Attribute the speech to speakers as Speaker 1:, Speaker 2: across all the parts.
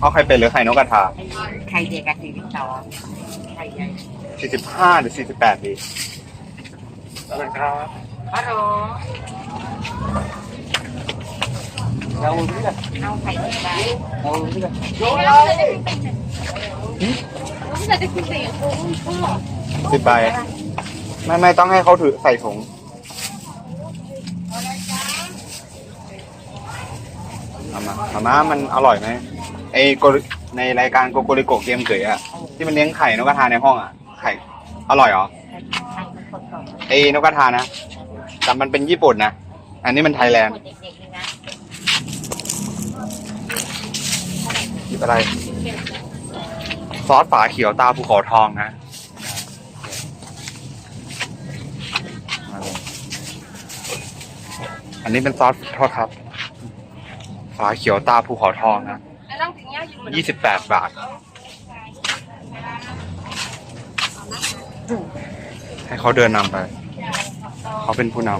Speaker 1: เอาไข่เป็ดหรือไข่นกกระทา
Speaker 2: ไข่เด็กกับสี่สิบสองไข่ใหญ่
Speaker 1: สี่สิบห้าหรือสี่สิบแปดดีอะไรครับ
Speaker 2: ฮัลโหล
Speaker 1: เราที่ละ
Speaker 2: เอาไข่เด็กไป
Speaker 1: เราที่ละ
Speaker 3: แต่จะกินแต่โอ้โห
Speaker 1: สิบใบไม่ไม่ต้องให้เขาถือใส่ถุงเอามาถามว่ามันอร่อยไหม ไอ้โกริในรายการโกโกริโกะเกมเกยอะที่มันเลี้ยงไข่นกกระทาในห้องอะไข่อร่อยเหรอ
Speaker 2: ไข่มันสด
Speaker 1: ไอ้นกกระทานะแต่มันเป็นญี่ปุ่นนะอันนี้มันไทยแลนด์
Speaker 2: ๆเด็กๆนี่นะ
Speaker 1: หยิบอะไร ซอสฝาเขียวตาภูเขาทองนะมาเลยอันนี้เป็นซอสโทษครับ ฝาเขียวตาภูเขาทองนะ
Speaker 3: นั่งถึงเนี้ ยอยู่
Speaker 1: ยี่สิบแปดบาท ให้เขาเดินนำไป เขาเป็นผู้น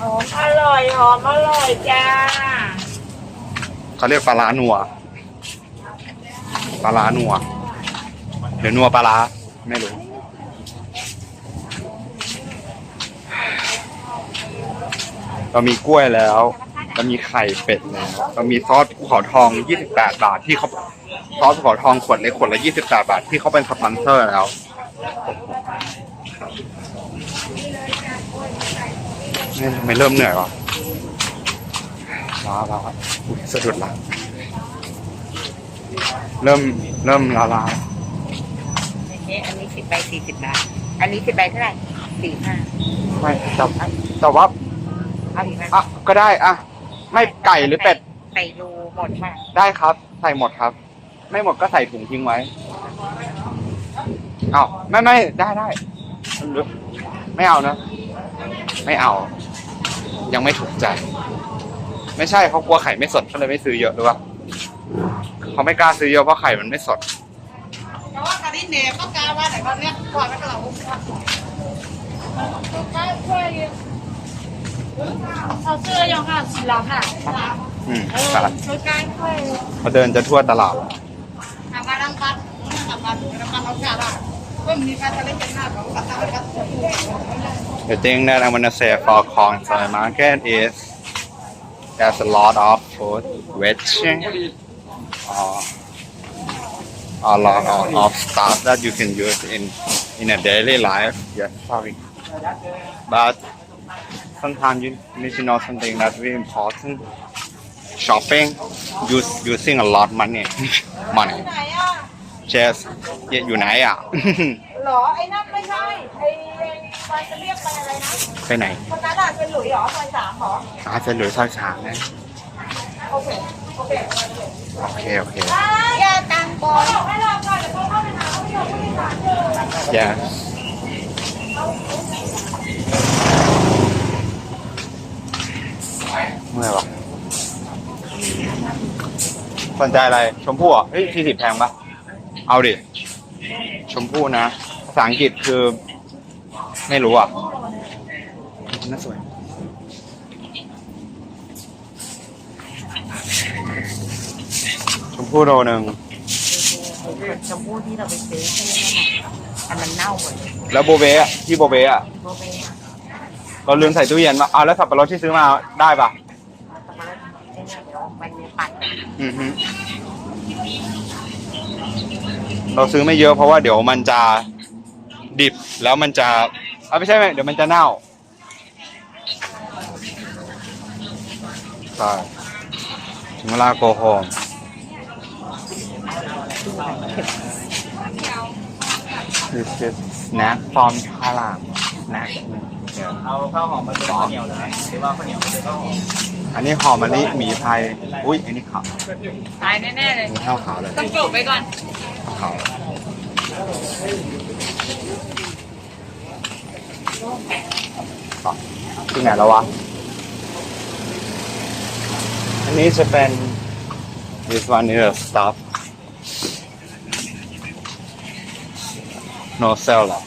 Speaker 2: หอมอร่อยหอมอร่อยจ้าำ
Speaker 1: เขาเรียกปลาร้านัว ปลาร้านัวหรือนัวปลาร้าไม่รู้เรามีกล้วยแล้ว เรามีไข่เป็ดแล้วเรามีซอสภูเขาทอง 28 บาทที่เขาซอสภูเขาทองขวดเล็กขวดละ 28 บาทที่เขาเป็นสปอนเซอร์แล้ว นี่ทำไมเริ่มเหนื่อยวะล้าแล้วครับอุ๊ยสะดุดหละเริ่มเริ่มลาลา
Speaker 2: อันนี้อันนี้สิบใบสี่สิบบาท อันนี้สิบใบเท่าไหร่สี่ห้า
Speaker 1: ไม่แต่แต่ว่า
Speaker 2: เอาอีกไหม
Speaker 1: อะก็ได้อะ ไม่ไก่หรือเป็ด
Speaker 2: ใส่รูหมดค่ะ
Speaker 1: ได้ครับ ใส่หมดครับ ไม่หมดก็ใส่ถุงทิ้งไว้เอาไม่ไม่ได้ได้ไม่เอานะไม่เอา ยังไม่ถูกใจ ไม่ใช่เขากลัวไข่ไม่สดก็เลยไม่ซื้อเยอะหรือเปล่าเขาไม่กล้าซื้อเยอะเพราะไข่มันไม่สด
Speaker 3: แต่ว่าการที่เนมก็กล้าว่าแต่ก็เนี้ยก่อนไม่กระเรา เอาเสื้อยังค่ะสีล้ำอะ
Speaker 1: อืม
Speaker 3: เออ
Speaker 1: ครับ
Speaker 3: ช่วยกันค่อย
Speaker 1: เขาเดินจะทั่วตลาด
Speaker 3: ทำมาดังปัดทำมาดังปัดเราจ่าละก็มีการทะเลเป็นหน้าของปัดตาปัด
Speaker 1: The thing that I want to say for Kongsberg market is there's a lot of food, which uh, a lot of, of stuff that you can use in in a daily life. Yes, sorry. But sometimes you need to know something that's very important. Shopping, use using a lot money, money.
Speaker 3: ไหนอะ
Speaker 1: Just อยู่ไหนอะ
Speaker 3: หรอ ไอ้นั่นไม่ใช่ไอ้ไปจะเรียกไปอะไรนะ
Speaker 1: ไปไหน
Speaker 3: คนนั้นอะเป็นหลุยหรอซอยสามหรอ
Speaker 1: อาจจะหรือซอยสามนะ
Speaker 3: โอเคโอเค
Speaker 1: โอเคโอเค
Speaker 3: แกตังบอลบอกให้เราก่อนเดี๋ยวเขาเข้าไปหาเขาไม่ยอมผู้โดยสารเจอ
Speaker 1: Yes เมื่อยวะสนใจอะไร ชมพู่อะเฮ้ยสี่สิบแพงปะเอาดิ ชมพู่นะ ภาษาอังกฤษคือ ไม่รู้อะ น่าสวย ชมพู่โลหนึ่ง
Speaker 2: ชมพู่ที่เราไปซื้อใช่ไหมนั่นน่ะอันมันเน่าหมด
Speaker 1: แล้วโบเบะอะที่โบเบะอะ
Speaker 2: โบเบ้อะ
Speaker 1: เราลืมใส่ตู้เย็นมาเอาแล้วสับปะรดที่ซื้อมาได้ปะ
Speaker 2: สับปะรดไอ้เนี่ยเดี๋ ยวมันจะปั่น
Speaker 1: อือฮึเราซื้อไม่เยอะเพราะว่าเดี๋ยวมันจะดิบแล้วมันจะเอาไม่ใช่ไหมเดี๋ยวมันจะเน่าใช่ถึงเวลาโกโฮม This is snack from Thailand snack
Speaker 4: เอาข้าวหอมมาเป็นข้าวเหนียวเลยหรือว่าข้าวเหนียวมาเป็นข้าวหอม
Speaker 1: อันนี้หอมมะลิหมีไทยอุ้ยอันนี้ขาว
Speaker 3: ตายแน่ๆเลย
Speaker 1: อันนี้ข้าวขาวเลย
Speaker 3: ต้องปลูกไปก่อน
Speaker 1: ขาวต่อที่ไหนแล้ววะ อันนี้จะเป็น this one is a stuff no sell หรอ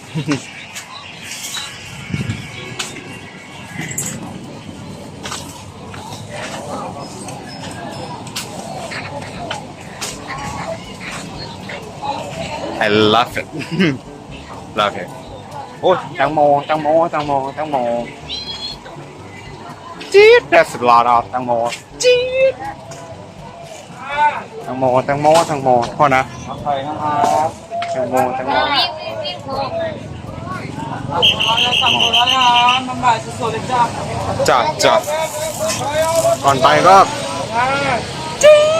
Speaker 1: I love it love it โอ้ยแตังโมแตังโมแตังโมแตังโมจี๊ด that's a lot of แตังโมจี๊ดแตังโมแตังโมแตังโมโทษนะ
Speaker 4: เอาไข่นะครับ
Speaker 1: แตังโมแตังโม
Speaker 3: สั่งหมดแล้ะมันบ่าจ้า
Speaker 1: จัดจัดก่อนไปก็
Speaker 3: อ่า